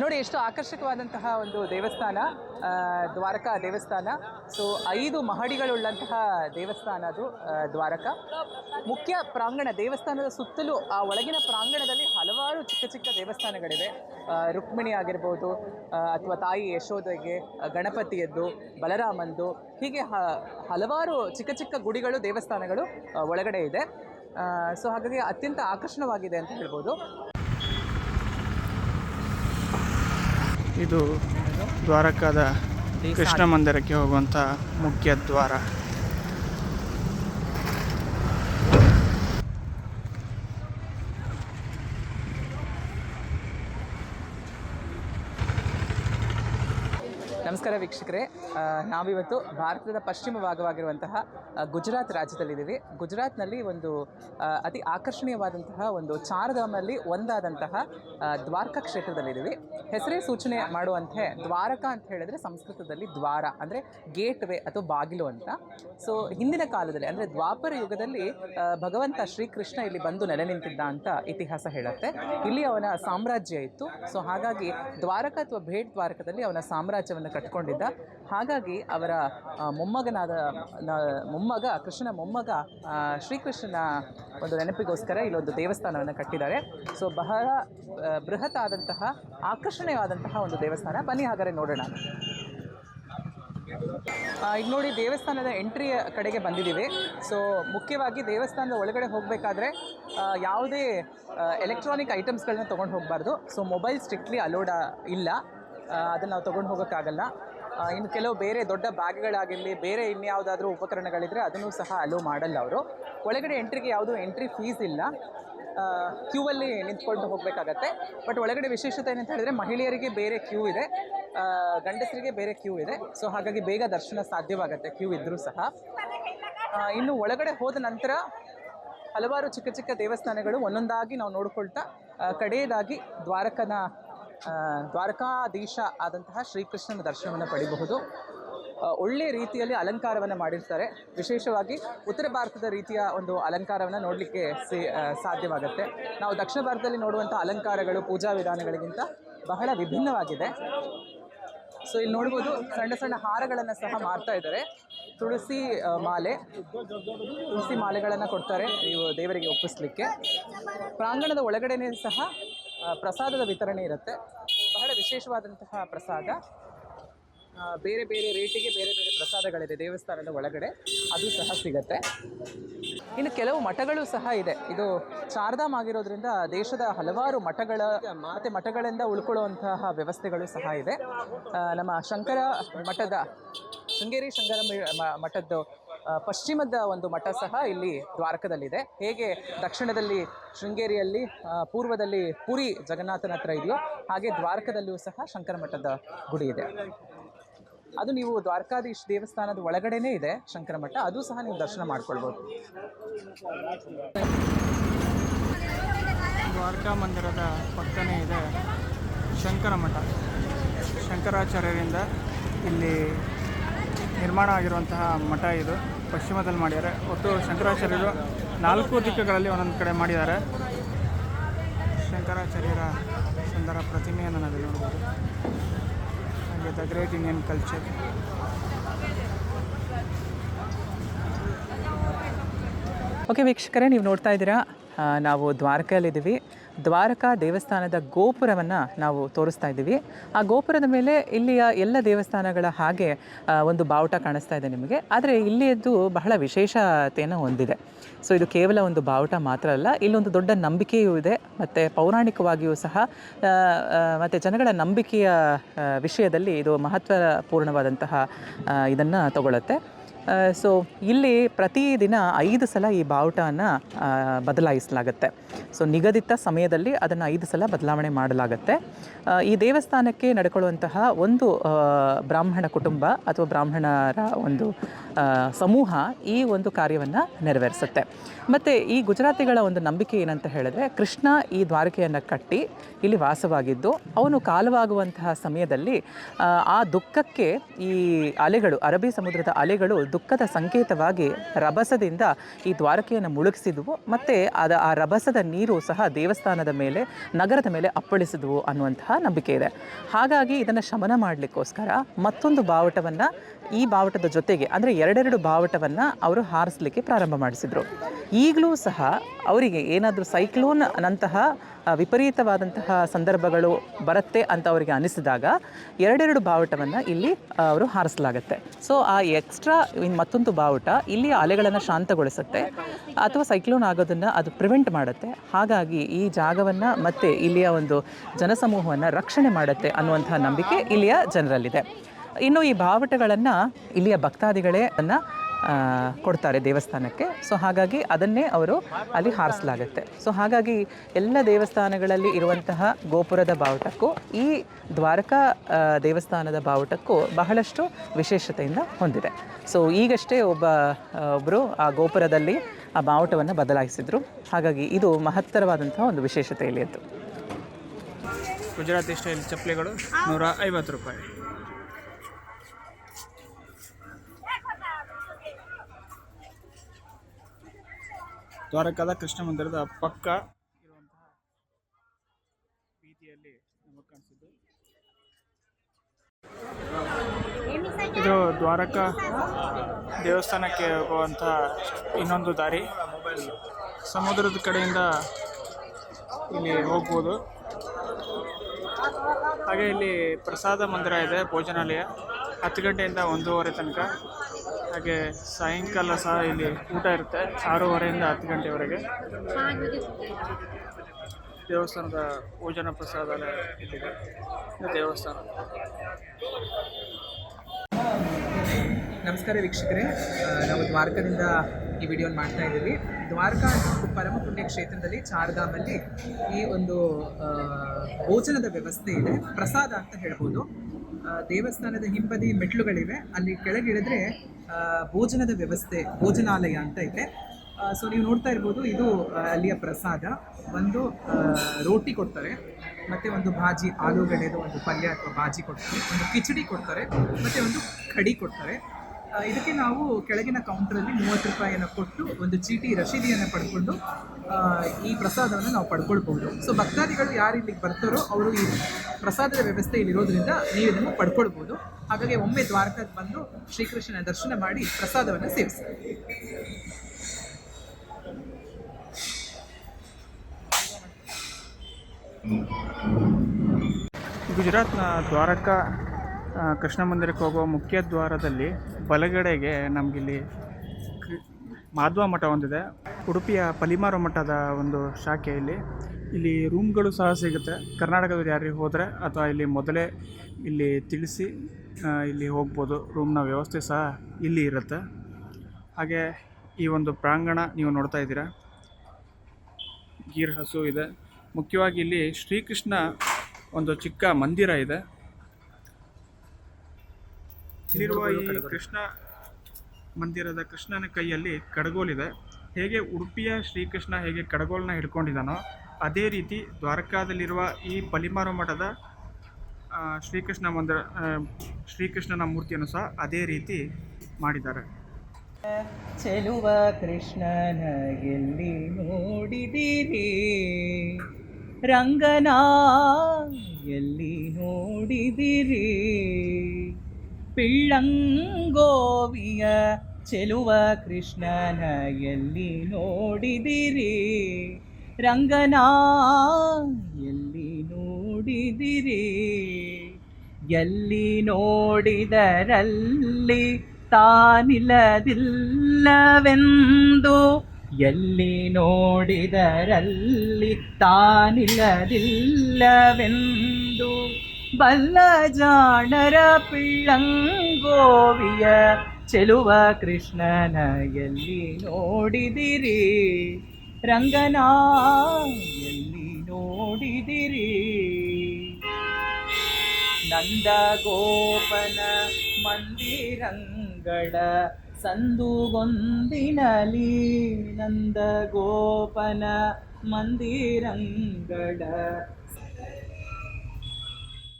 ನೋಡಿ, ಎಷ್ಟು ಆಕರ್ಷಕವಾದಂತಹ ಒಂದು ದೇವಸ್ಥಾನ ದ್ವಾರಕಾ ದೇವಸ್ಥಾನ. ಸೊ ಐದು ಮಹಡಿಗಳುಳ್ಳಂತಹ ದೇವಸ್ಥಾನ ಅದು ದ್ವಾರಕಾ. ಮುಖ್ಯ ಪ್ರಾಂಗಣ, ದೇವಸ್ಥಾನದ ಸುತ್ತಲೂ, ಆ ಒಳಗಿನ ಪ್ರಾಂಗಣದಲ್ಲಿ ಹಲವಾರು ಚಿಕ್ಕ ಚಿಕ್ಕ ದೇವಸ್ಥಾನಗಳಿವೆ. ರುಕ್ಮಿಣಿ ಆಗಿರ್ಬೋದು ಅಥವಾ ತಾಯಿ ಯಶೋಧೆಗೆ ಗಣಪತಿಯದ್ದು, ಬಲರಾಮಂದು, ಹೀಗೆ ಹಲವಾರು ಚಿಕ್ಕ ಚಿಕ್ಕ ಗುಡಿಗಳು, ದೇವಸ್ಥಾನಗಳು ಒಳಗಡೆ ಇದೆ. ಸೊ ಹಾಗಾಗಿ ಅತ್ಯಂತ ಆಕರ್ಷಣವಾಗಿದೆ ಅಂತ ಹೇಳ್ಬೋದು. ಇದು ದ್ವಾರಕಾದ ಕೃಷ್ಣ ಮಂದಿರಕ್ಕೆ ಹೋಗುವಂಥ ಮುಖ್ಯ ದ್ವಾರ. ನಮಸ್ಕಾರ ವೀಕ್ಷಕರೇ. ನಾವಿವತ್ತು ಭಾರತದ ಪಶ್ಚಿಮ ಭಾಗವಾಗಿರುವಂತಹ ಗುಜರಾತ್ ರಾಜ್ಯದಲ್ಲಿದ್ದೀವಿ. ಗುಜರಾತ್ನಲ್ಲಿ ಒಂದು ಅತಿ ಆಕರ್ಷಣೀಯವಾದಂತಹ ಒಂದು ಚಾರಧಾಮಲ್ಲಿ ಒಂದಾದಂತಹ ದ್ವಾರಕಾ ಕ್ಷೇತ್ರದಲ್ಲಿದ್ದೀವಿ. ಹೆಸರೇ ಸೂಚನೆ ಮಾಡುವಂತೆ ದ್ವಾರಕಾ ಅಂತ ಹೇಳಿದ್ರೆ ಸಂಸ್ಕೃತದಲ್ಲಿ ದ್ವಾರ, ಅಂದರೆ ಗೇಟ್ ವೇ ಅಥವಾ ಬಾಗಿಲು ಅಂತ. ಸೊ ಹಿಂದಿನ ಕಾಲದಲ್ಲಿ, ಅಂದರೆ ದ್ವಾಪರ ಯುಗದಲ್ಲಿ ಭಗವಂತ ಶ್ರೀಕೃಷ್ಣ ಇಲ್ಲಿ ಬಂದು ನೆಲೆ ನಿಂತಿದ್ದ ಅಂತ ಇತಿಹಾಸ ಹೇಳುತ್ತೆ. ಇಲ್ಲಿ ಅವನ ಸಾಮ್ರಾಜ್ಯ ಇತ್ತು. ಸೊ ಹಾಗಾಗಿ ದ್ವಾರಕ ಅಥವಾ ಭೇಟ್ ದ್ವಾರಕದಲ್ಲಿ ಅವನ ಸಾಮ್ರಾಜ್ಯವನ್ನು ಕಟ್ಕೊಂಡಿದ್ದ ಹಾಗಾಗಿ ಅವರ ಮೊಮ್ಮಗನಾದ ಮೊಮ್ಮಗ, ಕೃಷ್ಣನ ಮೊಮ್ಮಗ ಶ್ರೀಕೃಷ್ಣನ ಒಂದು ನೆನಪಿಗೋಸ್ಕರ ಇಲ್ಲೊಂದು ದೇವಸ್ಥಾನವನ್ನು ಕಟ್ಟಿದ್ದಾರೆ. ಸೊ ಬಹಳ ಬೃಹತ್ ಆದಂತಹ ಆಕರ್ಷಣೀಯವಾದಂತಹ ಒಂದು ದೇವಸ್ಥಾನ. ಬನ್ನಿ ಹಾಗಾದರೆ ನೋಡೋಣ. ಈಗ ನೋಡಿ ದೇವಸ್ಥಾನದ ಎಂಟ್ರಿಯ ಕಡೆಗೆ ಬಂದಿದ್ದೀವಿ. ಸೊ ಮುಖ್ಯವಾಗಿ ದೇವಸ್ಥಾನದ ಒಳಗಡೆ ಹೋಗಬೇಕಾದ್ರೆ ಯಾವುದೇ ಎಲೆಕ್ಟ್ರಾನಿಕ್ ಐಟಮ್ಸ್ಗಳನ್ನ ತೊಗೊಂಡು ಹೋಗಬಾರ್ದು. ಸೊ ಮೊಬೈಲ್ ಸ್ಟ್ರಿಕ್ಟ್ಲಿ ಅಲೋಡ ಇಲ್ಲ. ಅದನ್ನು ನಾವು ತೊಗೊಂಡು ಹೋಗೋಕ್ಕಾಗಲ್ಲ. ಇನ್ನು ಕೆಲವು ಬೇರೆ ದೊಡ್ಡ ಬ್ಯಾಗ್ಗಳಾಗಿರಲಿ ಬೇರೆ ಇನ್ಯಾವುದಾದ್ರೂ ಉಪಕರಣಗಳಿದ್ರೆ ಅದನ್ನು ಸಹ ಅಲೋ ಮಾಡಲ್ಲ ಅವರು. ಒಳಗಡೆ ಎಂಟ್ರಿಗೆ ಯಾವುದು ಎಂಟ್ರಿ ಫೀಸ್ ಇಲ್ಲ. ಕ್ಯೂ ಅಲ್ಲಿ ನಿಂತ್ಕೊಂಡು ಹೋಗಬೇಕಾಗತ್ತೆ. ಬಟ್ ಒಳಗಡೆ ವಿಶೇಷತೆ ಏನಂತ ಹೇಳಿದ್ರೆ ಮಹಿಳೆಯರಿಗೆ ಬೇರೆ ಕ್ಯೂ ಇದೆ. ಗಂಡಸರಿಗೆ ಬೇರೆ ಕ್ಯೂ ಇದೆ. ಸೊ ಹಾಗಾಗಿ ಬೇಗ ದರ್ಶನ ಸಾಧ್ಯವಾಗುತ್ತೆ ಕ್ಯೂ ಇದ್ದರೂ ಸಹ. ಇನ್ನು ಒಳಗಡೆ ಹೋದ ನಂತರ ಹಲವಾರು ಚಿಕ್ಕ ಚಿಕ್ಕ ದೇವಸ್ಥಾನಗಳು ಒಂದೊಂದಾಗಿ ನಾವು ನೋಡ್ಕೊಳ್ತಾ ಕಡೆಯದಾಗಿ ದ್ವಾರಕನ ದ್ವಾರಕಾಧೀಶ ಆದಂತಹ ಶ್ರೀಕೃಷ್ಣನ ದರ್ಶನವನ್ನು ಪಡಿಬಹುದು. ಒಳ್ಳೆಯ ರೀತಿಯಲ್ಲಿ ಅಲಂಕಾರವನ್ನು ಮಾಡಿರ್ತಾರೆ. ವಿಶೇಷವಾಗಿ ಉತ್ತರ ಭಾರತದ ರೀತಿಯ ಒಂದು ಅಲಂಕಾರವನ್ನು ನೋಡಲಿಕ್ಕೆ ಸಿ ಸಾಧ್ಯವಾಗುತ್ತೆ. ನಾವು ದಕ್ಷಿಣ ಭಾರತದಲ್ಲಿ ನೋಡುವಂಥ ಅಲಂಕಾರಗಳು, ಪೂಜಾ ವಿಧಾನಗಳಿಗಿಂತ ಬಹಳ ವಿಭಿನ್ನವಾಗಿದೆ. ಸೊ, ಇಲ್ಲಿ ನೋಡ್ಬೋದು ಸಣ್ಣ ಸಣ್ಣ ಹಾರಗಳನ್ನು ಸಹ ಮಾಡ್ತಾ ಇದ್ದಾರೆ. ತುಳಸಿ ಮಾಲೆ, ತುಳಸಿ ಮಾಲೆಗಳನ್ನು ಕೊಡ್ತಾರೆ ಇವು ದೇವರಿಗೆ ಒಪ್ಪಿಸ್ಲಿಕ್ಕೆ. ಪ್ರಾಂಗಣದ ಒಳಗಡೆನೇ ಸಹ ಪ್ರಸಾದದ ವಿತರಣೆ ಇರುತ್ತೆ. ಬಹಳ ವಿಶೇಷವಾದಂತಹ ಪ್ರಸಾದ. ಬೇರೆ ಬೇರೆ ರೇಟಿಗೆ ಬೇರೆ ಬೇರೆ ಪ್ರಸಾದಗಳಿದೆ ದೇವಸ್ಥಾನದ ಒಳಗಡೆ. ಅದು ಸಹ ಸಿಗತ್ತೆ. ಇನ್ನು ಕೆಲವು ಮಠಗಳು ಸಹ ಇದೆ. ಇದು ಚಾರ್ಧಾಮ್ ಆಗಿರೋದ್ರಿಂದ ದೇಶದ ಹಲವಾರು ಮಠಗಳ, ಮತ್ತೆ ಮಠಗಳಿಂದ ಉಳ್ಕೊಳ್ಳುವಂತಹ ವ್ಯವಸ್ಥೆಗಳು ಸಹ ಇದೆ. ನಮ್ಮ ಶಂಕರ ಮಠದ, ಶೃಂಗೇರಿ ಶಂಕರ ಮಠದ್ದು ಪಶ್ಚಿಮದ ಒಂದು ಮಠ ಸಹ ಇಲ್ಲಿ ದ್ವಾರಕದಲ್ಲಿದೆ. ಹೇಗೆ ದಕ್ಷಿಣದಲ್ಲಿ ಶೃಂಗೇರಿಯಲ್ಲಿ ಪೂರ್ವದಲ್ಲಿ ಪುರಿ ಜಗನ್ನಾಥನ ಹತ್ರ ಇದೆಯೋ ಹಾಗೆ ದ್ವಾರಕದಲ್ಲಿಯೂ ಸಹ ಶಂಕರ ಮಠದ ಗುಡಿ ಇದೆ. ಅದು ನೀವು ದ್ವಾರಕಾಧೀಶ್ ದೇವಸ್ಥಾನದ ಒಳಗಡೆನೇ ಇದೆ ಶಂಕರ ಮಠ. ಅದು ಸಹ ನೀವು ದರ್ಶನ ಮಾಡ್ಕೊಳ್ಬೋದು. ದ್ವಾರಕಾ ಮಂದಿರದ ಪಕ್ಕನೇ ಇದೆ ಶಂಕರ ಮಠ. ಶಂಕರಾಚಾರ್ಯರಿಂದ ಇಲ್ಲಿ ನಿರ್ಮಾಣ ಆಗಿರುವಂತಹ ಮಠ ಇದು. ಪಶ್ಚಿಮದಲ್ಲಿ ಮಾಡಿದ್ದಾರೆ. ಒಟ್ಟು ಶಂಕರಾಚಾರ್ಯರು ನಾಲ್ಕು ದಿಕ್ಕುಗಳಲ್ಲಿ ಒಂದೊಂದು ಕಡೆ ಮಾಡಿದ್ದಾರೆ. ಶಂಕರಾಚಾರ್ಯರ ಸುಂದರ ಪ್ರತಿಮೆಯನ್ನು ನಾವು ನೋಡ್ಬೋದು. ಹಾಗೆ the great Indian culture. Okay ವೀಕ್ಷಕರೇ, ನೀವು ನೋಡ್ತಾ ಇದ್ದೀರಾ ನಾವು ದ್ವಾರಕೆಯಲ್ಲಿದ್ದೀವಿ. ದ್ವಾರಕಾ ದೇವಸ್ಥಾನದ ಗೋಪುರವನ್ನು ನಾವು ತೋರಿಸ್ತಾ ಇದ್ದೀವಿ. ಆ ಗೋಪುರದ ಮೇಲೆ ಇಲ್ಲಿಯ ಎಲ್ಲ ದೇವಸ್ಥಾನಗಳ ಹಾಗೆ ಒಂದು ಬಾವುಟ ಕಾಣಿಸ್ತಾ ಇದೆ ನಿಮಗೆ. ಆದರೆ ಇಲ್ಲಿಯದ್ದು ಬಹಳ ವಿಶೇಷತೆಯನ್ನು ಹೊಂದಿದೆ. ಸೊ ಇದು ಕೇವಲ ಒಂದು ಬಾವುಟ ಮಾತ್ರ ಅಲ್ಲ ಇಲ್ಲೊಂದು ದೊಡ್ಡ ನಂಬಿಕೆಯೂ ಇದೆ. ಮತ್ತು ಪೌರಾಣಿಕವಾಗಿಯೂ ಸಹ ಮತ್ತು ಜನಗಳ ನಂಬಿಕೆಯ ವಿಷಯದಲ್ಲಿ ಇದು ಮಹತ್ವಪೂರ್ಣವಾದಂತಹ ಇದನ್ನು ತಗೊಳುತ್ತೆ. ಸೊ ಇಲ್ಲಿ ಪ್ರತಿದಿನ ಐದು ಸಲ ಈ ಬಾವುಟವನ್ನು ಬದಲಾಯಿಸಲಾಗುತ್ತೆ. ಸೊ ನಿಗದಿತ ಸಮಯದಲ್ಲಿ ಅದನ್ನು ಐದು ಸಲ ಬದಲಾವಣೆ ಮಾಡಲಾಗುತ್ತೆ. ಈ ದೇವಸ್ಥಾನಕ್ಕೆ ನಡ್ಕೊಳ್ಳುವಂತಹ ಒಂದು ಬ್ರಾಹ್ಮಣ ಕುಟುಂಬ ಅಥವಾ ಬ್ರಾಹ್ಮಣರ ಒಂದು ಸಮೂಹ ಈ ಒಂದು ಕಾರ್ಯವನ್ನು ನೆರವೇರಿಸುತ್ತೆ. ಮತ್ತು ಈ ಗುಜರಾತಿಗಳ ಒಂದು ನಂಬಿಕೆ ಏನಂತ ಹೇಳಿದ್ರೆ ಕೃಷ್ಣ ಈ ದ್ವಾರಕೆಯನ್ನು ಕಟ್ಟಿ ಇಲ್ಲಿ ವಾಸವಾಗಿದ್ದು ಅವನು ಕಾಲವಾಗುವಂತಹ ಸಮಯದಲ್ಲಿ ಆ, ದುಃಖಕ್ಕೆ ಈ ಅಲೆಗಳು ಅರಬ್ಬಿ ಸಮುದ್ರದ ಅಲೆಗಳು ದುಃಖದ ಸಂಕೇತವಾಗಿ ರಭಸದಿಂದ ಈ ದ್ವಾರಕೆಯನ್ನು ಮುಳುಗಿಸಿದ್ವು. ಮತ್ತು ಅದ ಆ ರಭಸದ ನೀರು ಸಹ ದೇವಸ್ಥಾನದ ಮೇಲೆ, ನಗರದ ಮೇಲೆ ಅಪ್ಪಳಿಸಿದ್ವು ಅನ್ನುವಂತಹ ನಂಬಿಕೆ ಇದೆ. ಹಾಗಾಗಿ ಇದನ್ನು ಶಮನ ಮಾಡಲಿಕ್ಕೋಸ್ಕರ ಮತ್ತೊಂದು ಬಾವುಟವನ್ನು ಈ ಬಾವುಟದ ಜೊತೆಗೆ ಅಂದರೆ ಎರಡೆರಡು ಬಾವುಟವನ್ನು ಅವರು ಹಾರಿಸಲಿಕ್ಕೆ ಪ್ರಾರಂಭ ಮಾಡಿಸಿದರು. ಈಗಲೂ ಸಹ ಅವರಿಗೆ ಏನಾದರೂ ಸೈಕ್ಲೋನ್ ನಂತಹ ವಿಪರೀತವಾದಂತಹ ಸಂದರ್ಭಗಳು ಬರುತ್ತೆ ಅಂತ ಅವರಿಗೆ ಅನಿಸಿದಾಗ ಎರಡೆರಡು ಬಾವುಟವನ್ನು ಇಲ್ಲಿ ಅವರು ಹಾರಿಸಲಾಗುತ್ತೆ. ಸೊ ಆ ಎಕ್ಸ್ಟ್ರಾ ಮತ್ತೊಂದು ಬಾವುಟ ಇಲ್ಲಿ ಅಲೆಗಳನ್ನು ಶಾಂತಗೊಳಿಸುತ್ತೆ. ಅಥವಾ ಸೈಕ್ಲೋನ್ ಆಗೋದನ್ನು ಅದು ಪ್ರಿವೆಂಟ್ ಮಾಡುತ್ತೆ. ಹಾಗಾಗಿ ಈ ಜಾಗವನ್ನು ಮತ್ತು ಇಲ್ಲಿಯ ಒಂದು ಜನಸಮೂಹವನ್ನು ರಕ್ಷಣೆ ಮಾಡುತ್ತೆ ಅನ್ನುವಂತಹ ನಂಬಿಕೆ ಇಲ್ಲಿಯ ಜನರಲ್ಲಿದೆ. ಇನ್ನು ಈ ಬಾವುಟಗಳನ್ನು ಇಲ್ಲಿಯ ಭಕ್ತಾದಿಗಳೇ ಅನ್ನು ಕೊಡ್ತಾರೆ ದೇವಸ್ಥಾನಕ್ಕೆ. ಸೊ ಹಾಗಾಗಿ ಅದನ್ನೇ ಅವರು ಅಲ್ಲಿ ಹಾರಿಸಲಾಗುತ್ತೆ. ಸೊ ಹಾಗಾಗಿ ಎಲ್ಲ ದೇವಸ್ಥಾನಗಳಲ್ಲಿ ಇರುವಂತಹ ಗೋಪುರದ ಬಾವುಟಕ್ಕೂ, ಈ ದ್ವಾರಕಾ ದೇವಸ್ಥಾನದ ಬಾವುಟಕ್ಕೂ ಬಹಳಷ್ಟು ವಿಶೇಷತೆಯಿಂದ ಹೊಂದಿದೆ. ಸೊ ಈಗಷ್ಟೇ ಒಬ್ಬ ಒಬ್ಬರು ಆ ಗೋಪುರದಲ್ಲಿ ಆ ಬಾವುಟವನ್ನು ಬದಲಾಯಿಸಿದರು. ಹಾಗಾಗಿ ಇದು ಮಹತ್ತರವಾದಂತಹ ಒಂದು ವಿಶೇಷತೆ ಇಲ್ಲಿಯದ್ದು ಗುಜರಾತಿ ಸ್ಟೈಲ್ ಚಪ್ಪಲಿಗಳು ನೂರ ಐವತ್ತು ರೂಪಾಯಿ. ದ್ವಾರಕಾದ ಕೃಷ್ಣ ಮಂದಿರದ ಪಕ್ಕ ಇರುವಂತಹ ಬೀದಿಯಲ್ಲಿ ನಮಗೆ ಕಾಣಿಸಿದ್ದು. ಇದು ದ್ವಾರಕ ದೇವಸ್ಥಾನಕ್ಕೆ ಹೋಗುವಂತಹ ಇನ್ನೊಂದು ದಾರಿ. ಸಮುದ್ರದ ಕಡೆಯಿಂದ ಇಲ್ಲಿ ಹೋಗ್ಬೋದು. ಹಾಗೆ ಇಲ್ಲಿ ಪ್ರಸಾದ ಮಂದಿರ ಇದೆ, ಭೋಜನಾಲಯ. ಹತ್ತು ಗಂಟೆಯಿಂದ ಒಂದೂವರೆ ತನಕ. ಹಾಗೆ ಸಾಯಂಕಾಲ ಸಹ ಇಲ್ಲಿ ಊಟ ಇರುತ್ತೆ ಆರೂವರೆಯಿಂದ ಹತ್ತು ಗಂಟೆವರೆಗೆ. ದೇವಸ್ಥಾನದ ಭೋಜನ ಪ್ರಸಾದಾಲಯ ಇಲ್ಲಿದೆ. ದೇವಸ್ಥಾನ. ನಮಸ್ಕಾರ ವೀಕ್ಷಕರೇ. ನಾವು ದ್ವಾರಕದಿಂದ ಈ ವಿಡಿಯೋನ ಮಾಡ್ತಾ ಇದ್ದೀವಿ. ದ್ವಾರಕಾ ಒಂದು ಪರಮ ಪುಣ್ಯ ಕ್ಷೇತ್ರದಲ್ಲಿ ಚಾರ್ಧಾಮಲ್ಲಿ ಈ ಒಂದು ಭೋಜನದ ವ್ಯವಸ್ಥೆ ಇದೆ. ಪ್ರಸಾದ ಅಂತ ಹೇಳ್ಬೋದು. ದೇವಸ್ಥಾನದ ಹಿಂಬದಿ ಮೆಟ್ಲುಗಳಿವೆ ಅಲ್ಲಿ ಕೆಳಗಿಳಿದ್ರೆ ಭೋಜನದ ವ್ಯವಸ್ಥೆ, ಭೋಜನಾಲಯ ಅಂತ ಇದೆ. ಸೊ ನೀವು ನೋಡ್ತಾ ಇರ್ಬೋದು, ಇದು ಅಲ್ಲಿಯ ಪ್ರಸಾದ. ಒಂದು ರೋಟಿ ಕೊಡ್ತಾರೆ. ಮತ್ತೆ ಒಂದು ಭಾಜಿ, ಆಲೂಗಡ್ಡೆದು ಒಂದು ಪಲ್ಯ ಅಥವಾ ಭಾಜಿ ಕೊಡ್ತಾರೆ. ಒಂದು ಕಿಚಡಿ ಕೊಡ್ತಾರೆ. ಮತ್ತೆ ಒಂದು ಕಡಿ ಕೊಡ್ತಾರೆ. ಇದಕ್ಕೆ ನಾವು ಕೆಳಗಿನ ಕೌಂಟ್ರಲ್ಲಿ ಮೂವತ್ತು ರೂಪಾಯಿಯನ್ನು ಕೊಟ್ಟು ಒಂದು ಚೀಟಿ ರಶೀದಿಯನ್ನು ಪಡ್ಕೊಂಡು ಈ ಪ್ರಸಾದವನ್ನು ನಾವು ಪಡ್ಕೊಳ್ಬೋದು ಸೊ ಭಕ್ತಾದಿಗಳು ಯಾರು ಇಲ್ಲಿಗೆ ಬರ್ತಾರೋ ಅವರು ಈ ಪ್ರಸಾದದ ವ್ಯವಸ್ಥೆ ಇಲ್ಲಿರೋದ್ರಿಂದ ನೀವು ಇದನ್ನು ಪಡ್ಕೊಳ್ಬೋದು ಹಾಗಾಗಿ ಒಮ್ಮೆ ದ್ವಾರಕಕ್ಕೆ ಬಂದು ಶ್ರೀಕೃಷ್ಣನ ದರ್ಶನ ಮಾಡಿ ಪ್ರಸಾದವನ್ನು ಸೇವಿಸಿ. ಗುಜರಾತ್ನ ದ್ವಾರಕಾ ಕೃಷ್ಣ ಮಂದಿರಕ್ಕೆ ಹೋಗುವ ಮುಖ್ಯ ದ್ವಾರದಲ್ಲಿ ಬಲಗಡೆಗೆ ನಮಗಿಲ್ಲಿ ಮಾಧ್ವ ಮಠ ಒಂದಿದೆ. ಉಡುಪಿಯ ಪಲಿಮಾರು ಮಠದ ಒಂದು ಶಾಖೆ ಇಲ್ಲಿ. ಇಲ್ಲಿ ರೂಮ್ಗಳು ಸಹ ಸಿಗುತ್ತೆ. ಕರ್ನಾಟಕದಲ್ಲಿ ಯಾರಿಗೆ ಹೋದರೆ ಅಥವಾ ಇಲ್ಲಿ ಮೊದಲೇ ಇಲ್ಲಿ ತಿಳಿಸಿ ಇಲ್ಲಿ ಹೋಗ್ಬೋದು. ರೂಮ್ನ ವ್ಯವಸ್ಥೆ ಸಹ ಇಲ್ಲಿ ಇರುತ್ತೆ. ಹಾಗೆ ಈ ಒಂದು ಪ್ರಾಂಗಣ ನೀವು ನೋಡ್ತಾ ಇದ್ದೀರಾ. ಗೀರ್ ಹಸು ಇದೆ. ಮುಖ್ಯವಾಗಿ ಇಲ್ಲಿ ಶ್ರೀಕೃಷ್ಣ ಒಂದು ಚಿಕ್ಕ ಮಂದಿರ ಇದೆ. ಇಲ್ಲಿರುವ ಈ ಕೃಷ್ಣ ಮಂದಿರದ ಕೃಷ್ಣನ ಕೈಯಲ್ಲಿ ಕಡಗೋಲಿದೆ ಹೇಗೆ ಉಡುಪಿಯ ಶ್ರೀಕೃಷ್ಣ ಹೇಗೆ ಕಡಗೋಲನ್ನ ಹಿಡ್ಕೊಂಡಿದ್ದಾನೋ ಅದೇ ರೀತಿ ದ್ವಾರಕಾದಲ್ಲಿರುವ ಈ ಪಲಿಮಾರು ಮಠದ ಶ್ರೀಕೃಷ್ಣ ಮಂದಿರ ಶ್ರೀಕೃಷ್ಣನ ಮೂರ್ತಿಯನ್ನು ಸಹ ಅದೇ ರೀತಿ ಮಾಡಿದ್ದಾರೆ. ಚೆಲುವ ಕೃಷ್ಣನ ಎಲ್ಲಿ ನೋಡಿದಿರಿ? ರಂಗನ ಎಲ್ಲಿ ನೋಡಿದಿರಿ? ಪಿಳ್ಳಂಗೋವಿಯ ಚೆಲುವ ಕೃಷ್ಣನ ಎಲ್ಲಿ ನೋಡಿದಿರಿ. ರಂಗನ ಎಲ್ಲಿ ನೋಡಿದಿರಿ? ಎಲ್ಲಿ ನೋಡಿದರಲ್ಲಿ ತಾನಿಲ್ಲದಿಲ್ಲವೆಂದು? ಎಲ್ಲಿ ನೋಡಿದರಲ್ಲಿ ತಾನಿಲ್ಲದಿಲ್ಲವೆಂದು? ಬಲ್ಲ ಜಾಣರ ಪಿಳ್ಳಂಗೋವಿಯ ಚೆಲುವ ಕೃಷ್ಣನ ಎಲ್ಲಿ ನೋಡಿದಿರಿ. ರಂಗನ ಎಲ್ಲಿ ನೋಡಿದಿರಿ. ನಂದ ಗೋಪನ ಮಂದಿರಂಗಳ ಸಂದುಗೊಂದಿನಲಿ. ನಂದ ಗೋಪನ ಮಂದಿರಂಗಳ